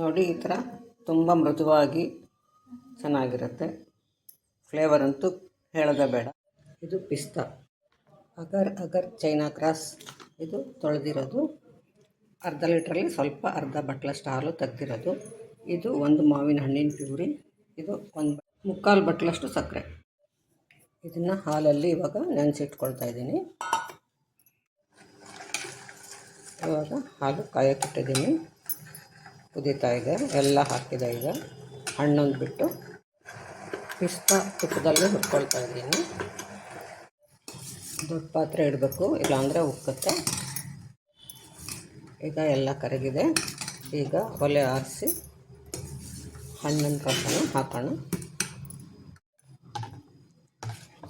ನೋಡಿ, ಈ ಥರ ತುಂಬ ಮೃದುವಾಗಿ ಚೆನ್ನಾಗಿರುತ್ತೆ. ಫ್ಲೇವರ್ ಅಂತೂ ಹೇಳೋದೇ ಬೇಡ. ಇದು ಪಿಸ್ತಾ. ಅಗರ್ ಅಗರ್ ಚೈನಾ ಕ್ರಾಸ್ ಇದು ತೊಳೆದಿರೋದು. ಅರ್ಧ ಲೀಟ್ರಲ್ಲಿ ಸ್ವಲ್ಪ ಅರ್ಧ ಬಟ್ಲಷ್ಟು ಹಾಲು ತೆಗ್ದಿರೋದು. ಇದು ಒಂದು ಮಾವಿನ ಹಣ್ಣಿನ ಪ್ಯೂರಿ, ಇದು ಒಂದು ಮುಕ್ಕಾಲು ಬಟ್ಲಷ್ಟು ಸಕ್ಕರೆ. ಇದನ್ನು ಹಾಲಲ್ಲಿ ಇವಾಗ ನೆನೆಸಿಟ್ಕೊಳ್ತಾ ಇದ್ದೀನಿ. ಇವಾಗ ಹಾಲು ಕಾಯಕ್ಕಿಟ್ಟಿದ್ದೀನಿ ಕುದೀತಾ ಇದೆ, ಎಲ್ಲ ಹಾಕಿದೆ ಈಗ. ಹಣ್ಣೊಂದು ಬಿಟ್ಟು ಪಿಸ್ತಾ ತುಪ್ಪದಲ್ಲಿ ಹುರ್ಕೊಳ್ತಾ ಇದ್ದೀನಿ. ದೊಡ್ಡ ಪಾತ್ರೆ ಇಡಬೇಕು, ಇಲ್ಲಾಂದರೆ ಉಕ್ಕುತ್ತೆ. ಈಗ ಎಲ್ಲ ಕರಗಿದೆ. ಈಗ ಒಲೆ ಆರಿಸಿ ಹಣ್ಣಿನ ರಸನ ಹಾಕೋಣ.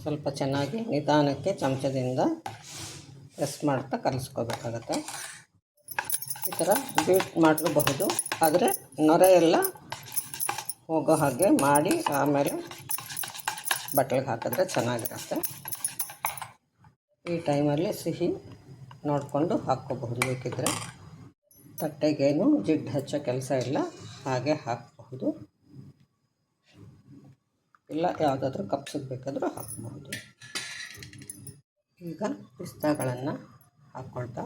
ಸ್ವಲ್ಪ ಚೆನ್ನಾಗಿ ನಿಧಾನಕ್ಕೆ ಚಮಚದಿಂದ ಪ್ರೆಸ್ ಮಾಡ್ತಾ ಕಲಿಸ್ಕೋಬೇಕಾಗತ್ತೆ. ಈ ಥರ ಬೀಟ್ ಮಾಡಬಹುದು ಆದರೆ ನೊರೆ ಎಲ್ಲ ಹೋಗೋ ಹಾಗೆ ಮಾಡಿ ಆಮೇಲೆ ಬಟ್ಲಿಗೆ ಹಾಕಿದ್ರೆ ಚೆನ್ನಾಗಿರುತ್ತೆ. ಈ ಟೈಮಲ್ಲಿ ಸಿಹಿ ನೋಡಿಕೊಂಡು ಹಾಕ್ಕೋಬಹುದು. ಬೇಕಿದ್ರೆ ತಟ್ಟೆಗೇನು ಜಿಡ್ಡು ಹಚ್ಚೋ ಕೆಲಸ ಇಲ್ಲ, ಹಾಗೆ ಹಾಕಬಹುದು. ಇಲ್ಲ, ಯಾವುದಾದ್ರೂ ಕಪ್ಸಿಗೆ ಬೇಕಾದರೂ ಹಾಕಬಹುದು. ಈಗ ಪಿಸ್ತಾಗಳನ್ನು ಹಾಕ್ಕೊಳ್ತಾ